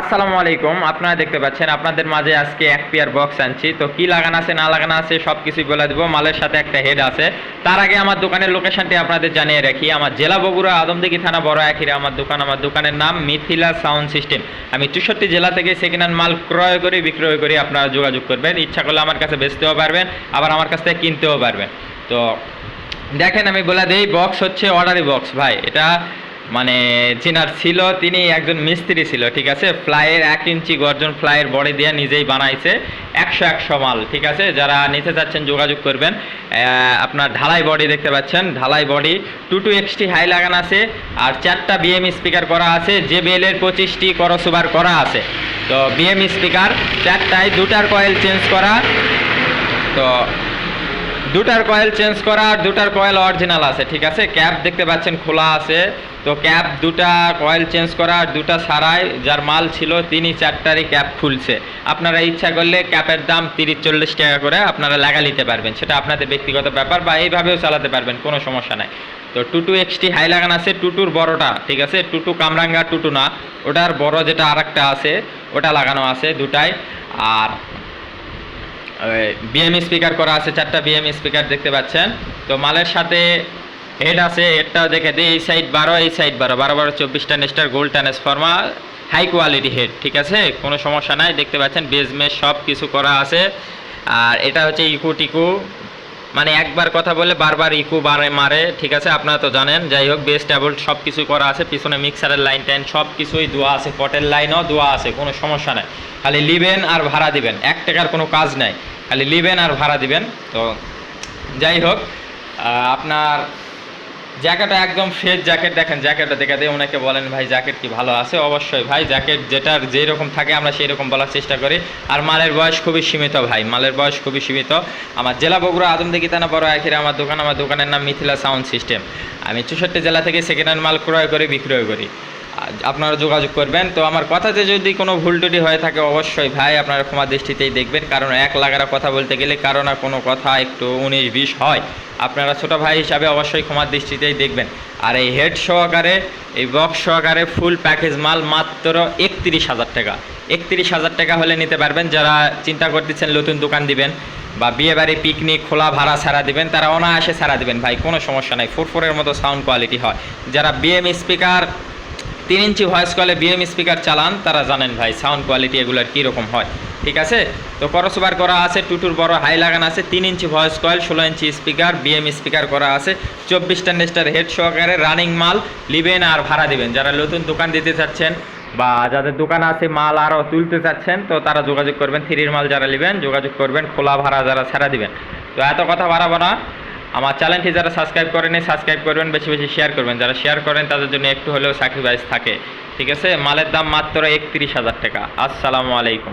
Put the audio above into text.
আসসালামু আলাইকুম। আপনারা দেখতে পাচ্ছেন, আপনাদের মাঝে আজকে এক পেয়ার বক্স আনছি। তো কি লাগানো আছে, না লাগানো আছে সব কিছুই বলে দেবো। মালের সাথে একটা হেড আছে। তার আগে আমার দোকানের লোকেশনটি আপনাদের জানিয়ে রাখি। আমার জেলা বগুড়া, আদমদিঘি থানা, বড় এখিরে আমার দোকান। আমার দোকানের নাম মিথিলা সাউন্ড সিস্টেম। আমি চৌষট্টি জেলা থেকে সেকেন্ড হ্যান্ড মাল ক্রয় করি, বিক্রয় করি। আপনারা যোগাযোগ করবেন। ইচ্ছা করলে আমার কাছে বেচতেও পারবেন, আবার আমার কাছ থেকে কিনতেও পারবেন। তো দেখেন, আমি বলে দিই বক্স হচ্ছে অর্ডারি বক্স ভাই। এটা মানে চিনার ছিল, তিনি একজন মিস্ত্রি ছিল, ঠিক আছে? ফ্লাইয়ের এক ইঞ্চি গর্জন ফ্লাইয়ের বডি দিয়ে নিজেই বানাইছে, একশো একশো মাল, ঠিক আছে? যারা নিতে চাচ্ছেন যোগাযোগ করবেন। আপনার ঢালাই বডি দেখতে পাচ্ছেন, ঢালাই body, two two XT high লাগানো আছে, আর চারটা বিএম স্পিকার করা আছে জে এর পঁচিশটি করসুবার করা আছে। তো বিএম স্পিকার, চারটায় দুটার কয়েল চেঞ্জ করা। তো দুটার কয়েল চেঞ্জ করা আর দুটার কয়েল অরিজিনাল আছে, ঠিক আছে? ক্যাপ দেখতে পাচ্ছেন খোলা আছে। তো ক্যাপ দুটা কয়েল চেঞ্জ করা আর দুটা সারাই, যার মাল ছিল তিনি চারটারই ক্যাপ খুলছে। আপনারা ইচ্ছা করলে ক্যাপের দাম তিরিশ, চল্লিশ টাকা করে আপনারা লাগা নিতে পারবেন। সেটা আপনাদের ব্যক্তিগত ব্যাপার বা এইভাবেও চালাতে পারবেন, কোনো সমস্যা নাই। তো টুটু এক্সটি হাই লাগানো আছে, টুটুর বড়টা, ঠিক আছে? টুটু কামরাঙ্গা, টুটু না। ওটার বড় যেটা আরেকটা আছে, ওটা লাগানো আছে দুটাই। আর বিএম স্পিকার করা আছে, চারটা বিএম স্পিকার দেখতে পাচ্ছেন। তো মালের সাথে হেড আছে হেডটাও দেখে দিই, এই সাইড বারো, এই সাইড বারো। বারো বারো, চব্বিশটা Nestor gold transformer high quality head ঠিক আছে? কোনো সমস্যা নাই, দেখতে পাচ্ছেন বেজমেস সব কিছু করা আছে। আর এটা হচ্ছে ইকু টিকু। মানে একবার কথা বলে বারবার ইকু বারে মারে, ঠিক আছে? আপনারা তো জানেন, যাই হোক বেস ট্যাবল সব কিছু করা আছে। পিছনে মিক্সারের লাইন টাইন সব কিছুই দেওয়া আছে কটের লাইনও দোয়া আছে, কোনো সমস্যা নাই। খালি লিবেন আর ভাড়া দিবেন, এক টাকার কোনো কাজ নাই। খালি লিবেন আর ভাড়া দিবেন। তো যাই হোক আপনার জ্যাকেটটা একদম ফ্রেশ জ্যাকেট দেখেন, জ্যাকেটটা দেখা দিয়ে ওনাকে বলেন, ভাই, জ্যাকেট কি ভালো আছে? অবশ্যই, ভাই, জ্যাকেট যেটার যেই রকম থাকে আমরা সেই রকম বলার চেষ্টা করি। আর মালের বয়স খুবই সীমিত, ভাই, মালের বয়স খুবই সীমিত। আমার জেলা বগুড়া আদমদিঘি থানা বড় আখিরে, আমার দোকান, আমার দোকানের নাম মিথিলা সাউন্ড সিস্টেম। আমি চৌষট্টি জেলা থেকে সেকেন্ড হ্যান্ড মাল ক্রয় করে, বিক্রয় করি। আপনারা যোগাযোগ করবেন। তো আমার কথাতে যদি কোনো ভুল টুটি হয়ে থাকে, অবশ্যই ভাই আপনারা ক্ষমা দৃষ্টিতেই দেখবেন। কারণ এক লাগারা কথা বলতে গেলে কারও না কোনো কথা একটু উনিশ বিশ হয়। আপনারা ছোটো ভাই হিসাবে অবশ্যই ক্ষমার দৃষ্টিতেই দেখবেন। আর এই হেড সহকারে, এই বক্স সহকারে ফুল প্যাকেজ মাল মাত্র একত্রিশ হাজার টাকা। একত্রিশ হাজার টাকা হলে নিতে পারবেন। যারা চিন্তা করতেছেন নতুন দোকান দিবেন বা বিয়ে বাড়ি পিকনিক খোলা ভাড়া ছাড়া দিবেন, তারা অনায়াসে ছাড়া দিবেন। ভাই, কোনো সমস্যা নাই। ফুরফুরের মতো সাউন্ড কোয়ালিটি হয়। যারা বিএম স্পিকার তিন ইঞ্চি ভয়েস কলে বিএম স্পিকার চালান, তারা জানেন ভাই সাউন্ড কোয়ালিটি এগুলোর কীরকম হয়, ঠিক আছে? তো করসবার করা আছে, টুটুর বড় হাই লাগানো আছে, তিন ইঞ্চি ভয়েস কয়েল ষোলো ইঞ্চি স্পিকার বিএম স্পিকার করা আছে চব্বিশটা নেস্টার হেড সহকারে রানিং মাল লিবেন আর ভাড়া দিবেন। যারা নতুন দোকান দিতে চাচ্ছেন বা যাদের দোকান আছে, মাল আরও তুলতে চাচ্ছেন, তো তারা যোগাযোগ করবেন, থ্রির মাল যারা নেবেন, যোগাযোগ করবেন, খোলা ভাড়া যারা ছাড়া দিবেন। তো এত কথা বাড়াবো না। আমার চ্যানেলটি যারা সাবস্ক্রাইব করেনি সাবস্ক্রাইব করবেন, বেশি বেশি শেয়ার করবেন। যারা শেয়ার করেন, তাদের জন্য একটু হলেও স্যাক্রিফাইস থাকে। ঠিক আছে? মালের দাম মাত্র একত্রিশ হাজার টাকা। আসসালামু আলাইকুম।